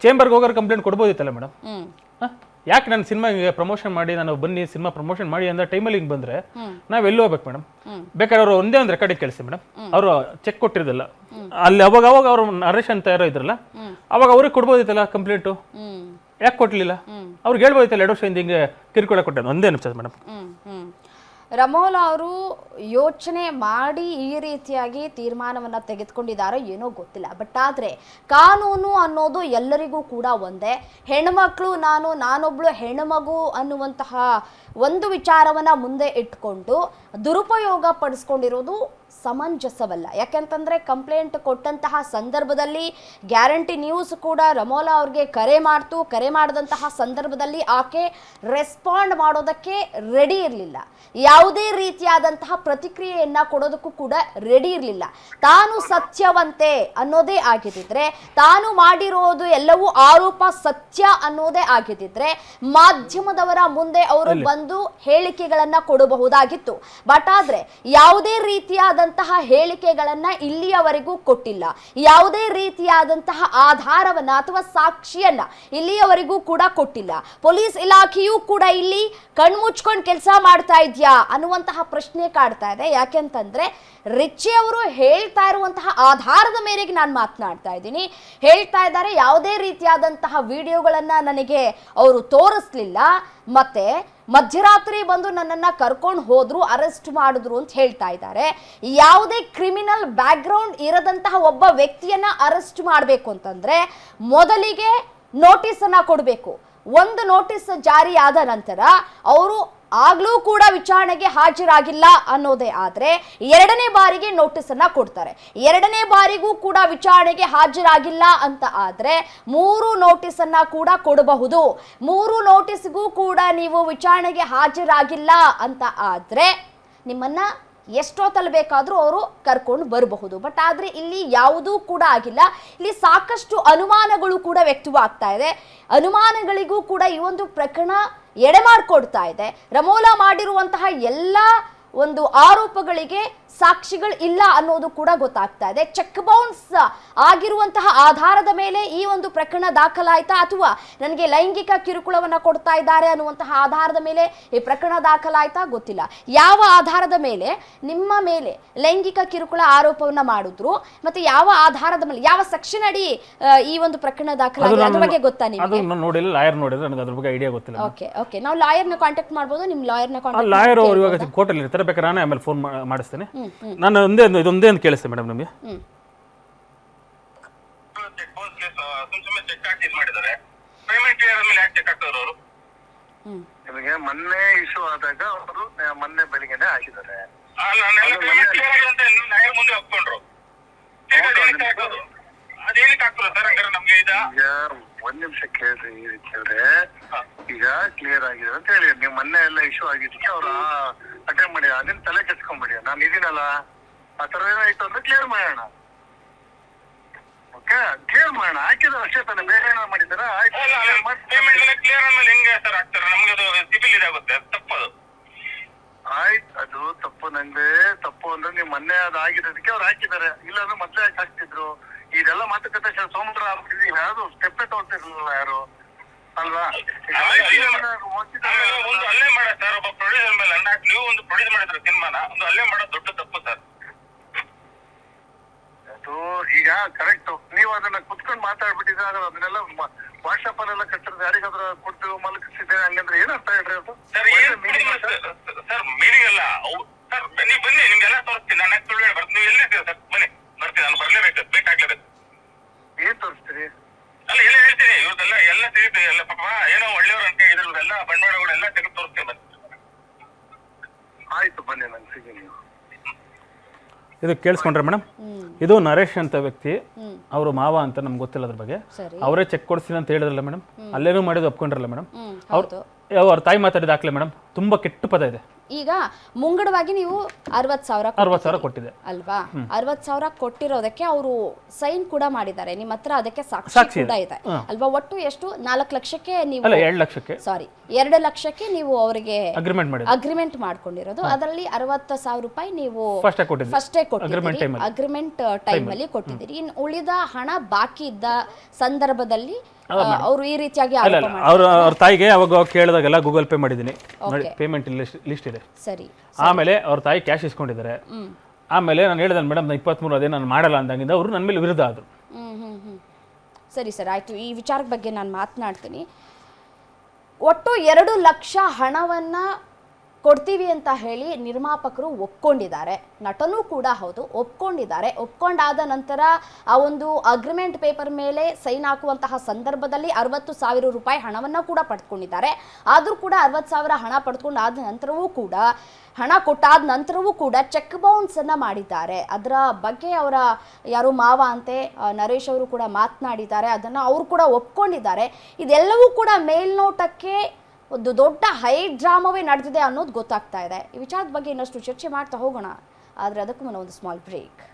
ಚೇಂಬರ್ಗೆ ಹೋಗೋರು complaint ಕೊಡ್ಬೋದಿತ್ತಲ್ಲ madam ಯಾಕೆ ನಾನು ಸಿನಿಮಾ ಪ್ರಮೋಷನ್ ಮಾಡಿ ನಾನು ಬನ್ನಿ ಸಿನಿಮಾ ಪ್ರಮೋಷನ್ ಮಾಡಿ ಅಂದ್ರೆ ಟೈಮಲ್ಲಿ ಹಿಂಗೆ ಬಂದ್ರೆ ನಾವು ಎಲ್ಲಿ ಹೋಗ್ಬೇಕು ಮೇಡಮ್ ಬೇಕಾದ್ರೆ ಅವರು ಒಂದೇ ಒಂದು ರೆಕಾರ್ಡಿಂಗ್ ಕೇಳಿಸಿ ಮೇಡಮ್ ಅವರು ಚೆಕ್ ಕೊಟ್ಟಿರೋದಿಲ್ಲ. ಅಲ್ಲಿ ಅವಾಗ ಅವಾಗ ಅವರು ನರೇಶ್ ಅಂತ ಯಾರೋ ಇದ್ರಲ್ಲ ಅವಾಗ ಅವ್ರಿಗೆ ಕೊಡ್ಬೋದಿತ್ತಲ್ಲ ಕಂಪ್ಲೇಂಟು ಯಾಕೆ ಕೊಟ್ಲಿಲ್ಲ ಅವ್ರಿಗೆ ಹೇಳ್ಬೋದಿತ್ತಲ್ಲ ಎರಡು ವರ್ಷದಿಂದ ಹಿಂಗೆ ಕಿರುಕುಳ ಕೊಟ್ಟೆ ಒಂದೇ ನಿಮಿಷ ಮೇಡಮ್ ಹ್ಮ್ ಅವರು ಯೋಚನೆ ಮಾಡಿ ಈ ರೀತಿಯಾಗಿ ತೀರ್ಮಾನವನ್ನು ತೆಗೆದುಕೊಂಡಿದ್ದಾರೋ ಏನೋ ಗೊತ್ತಿಲ್ಲ. ಬಟ್ ಆದ್ರೆ ಕಾನೂನು ಅನ್ನೋದು ಎಲ್ಲರಿಗೂ ಕೂಡ ಒಂದೇ. ಹೆಣ್ಮಕ್ಳು ನಾನು, ನಾನೊಬ್ಳು ಹೆಣ್ಮಗು ಅನ್ನುವಂತಹ ಒಂದು ವಿಚಾರವನ್ನ ಮುಂದೆ ಇಟ್ಕೊಂಡು ದುರುಪಯೋಗ ಪಡಿಸ್ಕೊಂಡಿರೋದು ಸಮಂಜಸವಲ್ಲ. ಯಾಕೆಂತಂದ್ರೆ ಕಂಪ್ಲೇಂಟ್ ಕೊಟ್ಟಂತಹ ಸಂದರ್ಭದಲ್ಲಿ ಗ್ಯಾರಂಟಿ ನ್ಯೂಸ್ ಕೂಡ ರಮೋಲಾ ಅವ್ರಿಗೆ ಕರೆ ಮಾಡ್ತು. ಕರೆ ಮಾಡಿದಂತಹ ಸಂದರ್ಭದಲ್ಲಿ ಆಕೆ ರೆಸ್ಪಾಂಡ್ ಮಾಡೋದಕ್ಕೆ ರೆಡಿ ಇರಲಿಲ್ಲ. ಯಾವುದೇ ರೀತಿಯಾದಂತಹ ಪ್ರತಿಕ್ರಿಯೆಯನ್ನ ಕೊಡೋದಕ್ಕೂ ಕೂಡ ರೆಡಿ ಇರಲಿಲ್ಲ. ತಾನು ಸತ್ಯವಂತೆ ಅನ್ನೋದೇ ಆಗಿದ್ದಿದ್ರೆ ತಾನು ಮಾಡಿರೋದು ಎಲ್ಲವೂ ಆರೋಪ ಸತ್ಯ ಅನ್ನೋದೇ ಆಗಿದ್ದಿದ್ರೆ ಮಾಧ್ಯಮದವರ ಮುಂದೆ ಅವರು ಬಂದು ಹೇಳಿಕೆಗಳನ್ನ ಕೊಡಬಹುದಾಗಿತ್ತು. ಬಟ್ ಆದ್ರೆ ಯಾವುದೇ ರೀತಿಯಾದಂತಹ ಹೇಳಿಕೆಗಳನ್ನ ಇಲ್ಲಿಯವರೆಗೂ ಕೊಟ್ಟಿಲ್ಲ. ಯಾವುದೇ ರೀತಿಯಾದಂತಹ ಆಧಾರವನ್ನ ಅಥವಾ ಸಾಕ್ಷಿಯನ್ನ ಇಲ್ಲಿಯವರೆಗೂ ಕೂಡ ಕೊಟ್ಟಿಲ್ಲ. ಪೊಲೀಸ್ ಇಲಾಖೆಯೂ ಕೂಡ ಇಲ್ಲಿ ಕಣ್ಮುಚ್ಕೊಂಡು ಕೆಲಸ ಮಾಡ್ತಾ ಇದೆಯಾ ಅನ್ನುವಂತಹ ಪ್ರಶ್ನೆ ಕಾಡ್ತಾ ಇದೆ. ಯಾಕೆಂತಂದ್ರೆ ರಿಚಿ ಅವರು ಹೇಳ್ತಾ ಇರುವಂತಹ ಆಧಾರದ ಮೇರೆಗೆ ನಾನು ಮಾತನಾಡ್ತಾ ಇದ್ದೀನಿ. ಹೇಳ್ತಾ ಇದ್ದಾರೆ, ಯಾವುದೇ ರೀತಿಯಾದಂತಹ ವಿಡಿಯೋಗಳನ್ನ ನನಗೆ ಅವರು ತೋರಿಸ್ಲಿಲ್ಲ. ಮತ್ತೆ ಮಧ್ಯರಾತ್ರಿ ಬಂದು ನನ್ನನ್ನ ಕರ್ಕೊಂಡು ಹೋದ್ರು, ಅರೆಸ್ಟ್ ಮಾಡಿದ್ರು ಅಂತ ಹೇಳ್ತಾ ಇದ್ದಾರೆ. ಯಾವುದೇ ಕ್ರಿಮಿನಲ್ ಬ್ಯಾಕ್ಗ್ರೌಂಡ್ ಇರದಂತಹ ಒಬ್ಬ ವ್ಯಕ್ತಿಯನ್ನ ಅರೆಸ್ಟ್ ಮಾಡಬೇಕು ಅಂತಂದ್ರೆ ಮೊದಲಿಗೆ ನೋಟಿಸ್ ಅನ್ನ ಕೊಡಬೇಕು. ಒಂದು ನೋಟಿಸ್ ಜಾರಿ ಆದ ನಂತರ ಅವರು ಆಗ್ಲೂ ಕೂಡ ವಿಚಾರಣೆಗೆ ಹಾಜರಾಗಿಲ್ಲ ಅನ್ನೋದೇ ಆದ್ರೆ ಎರಡನೇ ಬಾರಿಗೆ ನೋಟಿಸ್ ಅನ್ನ ಕೊಡ್ತಾರೆ. ಎರಡನೇ ಬಾರಿಗೂ ಕೂಡ ವಿಚಾರಣೆಗೆ ಹಾಜರಾಗಿಲ್ಲ ಅಂತ ಆದ್ರೆ ಮೂರು ನೋಟಿಸ್ ಅನ್ನ ಕೂಡ ಕೊಡಬಹುದು. ಮೂರು ನೋಟಿಸ್ಗೂ ಕೂಡ ನೀವು ವಿಚಾರಣೆಗೆ ಹಾಜರಾಗಿಲ್ಲ ಅಂತ ಆದ್ರೆ ನಿಮ್ಮನ್ನ ಎಷ್ಟೊತ್ತಲ್ಲಿ ಬೇಕಾದರೂ ಅವರು ಕರ್ಕೊಂಡು ಬರಬಹುದು. ಬಟ್ ಆದರೆ ಇಲ್ಲಿ ಯಾವುದೂ ಕೂಡ ಆಗಿಲ್ಲ. ಇಲ್ಲಿ ಸಾಕಷ್ಟು ಅನುಮಾನಗಳು ಕೂಡ ವ್ಯಕ್ತವಾಗ್ತಾ ಇದೆ. ಅನುಮಾನಗಳಿಗೂ ಕೂಡ ಈ ಒಂದು ಪ್ರಕರಣ ಎಡೆಮಾಡ್ಕೊಡ್ತಾ ಇದೆ. ರಮೋಲಾ ಮಾಡಿರುವಂತಹ ಎಲ್ಲ ಒಂದು ಆರೋಪಗಳಿಗೆ ಸಾಕ್ಷಿಗಳು ಇಲ್ಲ ಅನ್ನೋದು ಕೂಡ ಗೊತ್ತಾಗ್ತಾ ಇದೆ. ಚೆಕ್ ಬೌನ್ಸ್ ಆಗಿರುವಂತಹ ಆಧಾರದ ಮೇಲೆ ಈ ಒಂದು ಪ್ರಕರಣ ದಾಖಲಾಯ್ತಾ ಅಥವಾ ನನಗೆ ಲೈಂಗಿಕ ಕಿರುಕುಳವನ್ನ ಕೊಡ್ತಾ ಇದ್ದಾರೆ ಅನ್ನುವಂತಹ ಆಧಾರದ ಮೇಲೆ ಈ ಪ್ರಕರಣ ದಾಖಲಾಯ್ತಾ ಗೊತ್ತಿಲ್ಲ. ಯಾವ ಆಧಾರದ ಮೇಲೆ? ನಿಮ್ಮ ಮೇಲೆ ಲೈಂಗಿಕ ಕಿರುಕುಳ ಆರೋಪವನ್ನ ಮಾಡಿದ್ರು ಮತ್ತೆ ಯಾವ ಆಧಾರದ ಮೇಲೆ ಯಾವ ಸೆಕ್ಷನ್ ಅಡಿ ಈ ಒಂದು ಪ್ರಕರಣ ದಾಖಲಾಗಿದೆ? ಅದ್ರ ಬಗ್ಗೆ ಗೊತ್ತಾ ನಿಮಗೆ? ನೋಡಿಲ್ಲ ಲಾಯರ್ ನೋಡಿದ್ರೆ ನನಗೆ ಅದ್ರ ಬಗ್ಗೆ ಐಡಿಯಾ ಗೊತ್ತಿಲ್ಲ. ಓಕೆ ಓಕೆ ನಾವು ಲಾಯರ್ನ ಕಾಂಟ್ಯಾಕ್ಟ್ ಮಾಡ್ಬೋದು ನಿಮ್ಮ ಲಾಯರ್ನ ಕಾಂಟ್ಯಾಕ್ಟ್ ಲಾಯರ್ ಅವ್ರು ಇವಾಗ ಕೋರ್ಟಲ್ಲಿ ಇರ್ತಾರೆ ಬೇಕಾದ್ರೆ ನಾನೇ ಆಮೇಲೆ ಫೋನ್ ಮಾಡಿಸ್ತೇನೆ. ನಾನು ಒಂದೇ ಒಂದು ಇದೊಂದೇ ಒಂದು ಕೇಳಿಸ್ತೇನೆ ಮೇಡಮ್ ನಿಮಗೆ. ಚೆಕ್ ಬೌನ್ಸ್ ಕೇಸ್ ಸುಮ್ ಸುಮ್ಮನೆ ಚೆಕ್ ಹಾಕಿ ಇದ್ ಮಾಡಿದ್ದಾರೆ ಪೇಮೆಂಟ್ ಕ್ಲಿಯರ್ ಆದ್ಮೇಲೆ ಯಾಕೆ ಚೆಕ್ ಹಾಕ್ತಾರೆ ಅವರು ನಿಮಗೆ ಮೊನ್ನೆ ಇಶ್ಯೂ ಆದಾಗ ಅವರು ಮೊನ್ನೆ ಬೆಳಿಗ್ಗೆನೆ ಹಾಕಿದ್ದಾರೆ. ನಾನೆಲ್ಲ ಪೇಮೆಂಟ್ ಕ್ಲಿಯರ್ ಆಗಿದೆ ಅಂತ ನ್ಯಾಯ ಮುಂದೆ ಒಪ್ಕೊಂಡ್ರು. ಈಗ ಹೌದು, ಅದೇನಕ್ಕೆ ಅದು ಹಾಕೋದು. ಅದೇನಕ್ಕೆ ಹಾಕ್ತಾರೆ ಸರ್ ಹಂಗಾರೆ ನಮ್ಗೆ ಇದ ಈಗ ಒಂದ್ ನಿಮಿಷ ಕೇಳ್ರಿ ಈ ರೀತಿ ಹೇಳಿದ್ರೆ ಈಗ ಕ್ಲಿಯರ್ ಆಗಿದೆ ಅಂತ ಹೇಳಿ. ನೀವು ಮೊನ್ನೆ ಇಶ್ಯೂ ಆಗಿದ್ದಕ್ಕೆ ಅವ್ರು ಅಟೆಂಡ್ ಮಾಡಿ ಅದನ್ನ ತಲೆ ಕೆಡ್ಸ್ಕೊಂಬಿಡಿ ನಾನು ಇದೀನಲ್ಲ? ಆ ತರ ಏನಾಯ್ತು ಅಂದ್ರೆ ಕ್ಲಿಯರ್ ಮಾಡೋಣ. ಓಕೆ ಕ್ಲಿಯರ್ ಮಾಡೋಣ. ಹಾಕಿದ್ರೆ ಅಷ್ಟೇ ತಾನೆ. ಬೇರೆ ಏನೋ ಮಾಡಿದಾರ ಪೇಮೆಂಟ್ ಕ್ಲಿಯರ್ ಆದ್ಮೇಲೆ ಹೆಂಗೆ ಸರ್ ಆಗ್ತಾರೆ? ನಮ್ಗೆ ಅದು ಸಿಬಿಲ್ ಇದಾಗುತ್ತೆ. ಅದು ತಪ್ಪದು ಆಯ್ತು ಅದು ತಪ್ಪು ನಂಗೆ. ತಪ್ಪು ಅಂದ್ರೆ ನೀವು ಮೊನ್ನೆ ಅದು ಆಗಿರೋದಕ್ಕೆ ಅವ್ರು ಹಾಕಿದ್ದಾರೆ. ಇಲ್ಲಾಂದ್ರೆ ಮೊದ್ಲೇ ಯಾಕೆ ಹಾಕ್ತಿದ್ರು. ಇದೆಲ್ಲ ಮಾತುಕತೆ ಸೋಮವಾರ ಈಗ ಯಾರು? ಸ್ಟೆಪ್ ತಗೊಳ್ತಿರ್ಲಿಲ್ಲ ಯಾರು? ಅಲ್ವಾ. ಒಂದು ಅಲ್ಲೇ ಮಾಡ ಸರ್ ಒಬ್ಬ ಪ್ರೊಡ್ಯೂಸರ್ ಮೇಲೆ ಅನ್ನ ನೀವು ಒಂದು ಪ್ರೊಡ್ಯೂಸ್ ಮಾಡಿದ್ರೆ ಸಿನಿಮಾನ ಒಂದು ಅಲ್ಲೇ ಮಾಡೋದು ದೊಡ್ಡ ತಪ್ಪು ಸರ್ ಅದು ಈಗ ಕರೆಕ್ಟ್ ನೀವು ಅದನ್ನ ಕುತ್ಕೊಂಡು ಮಾತಾಡ್ಬಿಟ್ಟಿದ್ರೆ ಅದನ್ನೆಲ್ಲ ವಾಟ್ಸಪ್ ಅಲ್ಲೆಲ್ಲ ಕಟ್ಟಿದ್ರೆ ಯಾರಿಗಾದ್ರೂ ಕೊಟ್ಟು ಮಲಗಿಸಿದ್ದೇನೆ ಹಂಗಂದ್ರೆ ಏನರ್ಥ ಹೇಳ್ರಿ ಅದು ಸರ್ ಏನ್ ಸರ್ ಮೀನಿಂಗ್ ಅಲ್ಲ ಅವು- ಸರ್ ನೀವು ಬನ್ನಿ ನಿಮ್ಗೆಲ್ಲ ತೋರಿಸ್ತೀನಿ ನಾನು ಸುಳ್ಳು ಹೇಳಿ ಬರ್ತೀನಿ ನೀವು ಎಲ್ಲಿರ್ತೀರ ಸರ್ ಬನ್ನಿ ಬರ್ತೀನಿ ನಾನು ಬರ್ಲೇಬೇಕು ಬೇಕಾಗ್ಲೇಬೇಕು ಏನ್ ತೋರಿಸ್ತೀರಿ ಅಲ್ಲ ಎಲ್ಲ ಹೇಳ್ತೀನಿ ಇವ್ರದೆಲ್ಲ ಎಲ್ಲ ಪಾಪ ಏನೋ ಒಳ್ಳೆಯವ್ರು ಅಂತ ಇದ್ರದೆಲ್ಲ ಬಂಡವಾಳಗಳೆಲ್ಲ ತೆಗೆದು ತೋರಿಸ್ತೇವೆ ಬನ್ನಿ. ಆಯ್ತು ಬನ್ನಿ ನಂಗೆ ಸಿಗಿ ನೀವು ಇದು ಕೇಳಿಸ್ಕೊಂಡ್ರೆ ಮೇಡಮ್? ಇದು ನರೇಶ್ ಅಂತ ವ್ಯಕ್ತಿ ಅವರು ಮಾವ ಅಂತ ನಮ್ಗೆ ಗೊತ್ತಿಲ್ಲ ಅದ್ರ ಬಗ್ಗೆ. ಅವರೇ ಚೆಕ್ ಕೊಡ್ತೀನಿ ಅಂತ ಹೇಳಿದ್ರಲ್ಲ ಮೇಡಮ್? ಅಲ್ಲೇನೂ ಮಾಡಿದ್ದು ಒಪ್ಕೊಂಡ್ರಲ್ಲ ಮೇಡಮ್? ಅವ್ರು ಅವ್ರ ತಾಯಿ ಮಾತಾಡಿದ ಹಾಕ್ಲೆ ಮೇಡಮ್? ತುಂಬಾ ಕೆಟ್ಟ ಪದ ಇದೆ. ಈಗ ಮುಂಗಡವಾಗಿ ನೀವು ಅರವತ್ ಸಾವಿರ ಅರವತ್ತು ಸಾವಿರ ಕೊಟ್ಟಿದೆ. ಅಲ್ವಾ? ಅರವತ್ ಸಾವಿರ ಕೊಟ್ಟಿರೋದಕ್ಕೆ ಅವರು ಸೈನ್ ಕೂಡ ಮಾಡಿದ್ದಾರೆ. ನಿಮ್ಮ ಹತ್ರ ಅದಕ್ಕೆ ಸಾಕ್ಷಿ ಕೂಡ ಇದೆ. ಇದೆ ಅಲ್ವಾ? ಒಟ್ಟು ಎಷ್ಟು? ನಾಲ್ಕು ಲಕ್ಷಕ್ಕೆ ನೀವು ಎರಡು ಲಕ್ಷಕ್ಕೆ. ಸಾರಿ ಎರಡು ಲಕ್ಷಕ್ಕೆ ನೀವು ಅವರಿಗೆ ಅಗ್ರಿಮೆಂಟ್ ಮಾಡಿ ಅಗ್ರಿಮೆಂಟ್ ಮಾಡ್ಕೊಂಡಿರೋದು. ಅದರಲ್ಲಿ ಅರವತ್ತು ಸಾವಿರ ರೂಪಾಯಿ ನೀವು ಫಸ್ಟೇ ಕೊಟ್ಟಿದ್ದೀರಿ. ಅಗ್ರಿಮೆಂಟ್ ಟೈಮ್ ಅಲ್ಲಿ. ಕೊಟ್ಟಿದ್ದೀರಿ. ಇನ್ನು ಉಳಿದ ಹಣ ಬಾಕಿ ಇದ್ದ ಸಂದರ್ಭದಲ್ಲಿ ಅವರು ಈ ರೀತಿಯಾಗಿ ಅವ್ರ ಅವ್ರ ತಾಯಿಗೆ ಅವಾಗ ಕೇಳಿದಾಗೆಲ್ಲ ಗೂಗಲ್ ಪೇ ಮಾಡಿದ್ದೀನಿ. ಪೇಮೆಂಟ್ ಲಿಸ್ಟ್ ಲಿಸ್ಟ್ ಇದೆ. ಸರಿ. ಆಮೇಲೆ ಅವ್ರ ತಾಯಿ ಕ್ಯಾಶ್ ಇಸ್ಕೊಂಡಿದ್ದಾರೆ. ಆಮೇಲೆ ನಾನು ಹೇಳಿದೆ ಮೇಡಮ್ ನಾನು ಇಪ್ಪತ್ತ್ಮೂರು ಅದೇ ನಾನು ಮಾಡಲ್ಲ ಅಂದಾಗಿಂದ ಅವರು ನನ್ನ ಮೇಲೆ ವಿರುದ್ಧ ಆದರು. ಹ್ಮ್ ಹ್ಮ್ ಹ್ಮ್. ಸರಿ ಸರ್ ಆಯ್ತು. ಈ ವಿಚಾರದ ಬಗ್ಗೆ ನಾನು ಮಾತನಾಡ್ತೀನಿ. ಒಟ್ಟು ಎರಡು ಲಕ್ಷ ಹಣವನ್ನ ಕೊಡ್ತೀವಿ ಅಂತ ಹೇಳಿ ನಿರ್ಮಾಪಕರು ಒಪ್ಕೊಂಡಿದ್ದಾರೆ. ನಟನೂ ಕೂಡ ಹೌದು, ಒಪ್ಕೊಂಡಿದ್ದಾರೆ. ಒಪ್ಕೊಂಡಾದ ನಂತರ ಆ ಒಂದು ಅಗ್ರಿಮೆಂಟ್ ಪೇಪರ್ ಮೇಲೆ ಸೈನ್ ಹಾಕುವಂತಹ ಸಂದರ್ಭದಲ್ಲಿ ಅರವತ್ತು ಸಾವಿರ ರೂಪಾಯಿ ಹಣವನ್ನು ಕೂಡ ಪಡ್ಕೊಂಡಿದ್ದಾರೆ. ಆದರೂ ಕೂಡ ಅರವತ್ತು ಸಾವಿರ ಹಣ ಆದ ನಂತರವೂ ಕೂಡ, ಹಣ ಕೊಟ್ಟಾದ ನಂತರವೂ ಕೂಡ ಚೆಕ್ ಬೌನ್ಸ್ ಅನ್ನ ಮಾಡಿದ್ದಾರೆ. ಅದರ ಬಗ್ಗೆ ಅವರ ಯಾರು ಮಾವ ಅಂತೆ ನರೇಶ್ ಅವರು ಕೂಡ ಮಾತನಾಡಿದ್ದಾರೆ. ಅದನ್ನು ಅವರು ಕೂಡ ಒಪ್ಕೊಂಡಿದ್ದಾರೆ. ಇದೆಲ್ಲವೂ ಕೂಡ ಮೇಲ್ನೋಟಕ್ಕೆ ಒಂದು ದೊಡ್ಡ ಹೈ ಡ್ರಾಮಾವೇ ನಡೆದಿದೆ ಅನ್ನೋದು ಗೊತ್ತಾಗ್ತಾ ಇದೆ. ಈ ವಿಚಾರದ ಬಗ್ಗೆ ಇನ್ನಷ್ಟು ಚರ್ಚೆ ಮಾಡ್ತಾ ಹೋಗೋಣ. ಆದರೆ ಅದಕ್ಕೂ ಮುನ್ನ ಒಂದು ಸ್ಮಾಲ್ ಬ್ರೇಕ್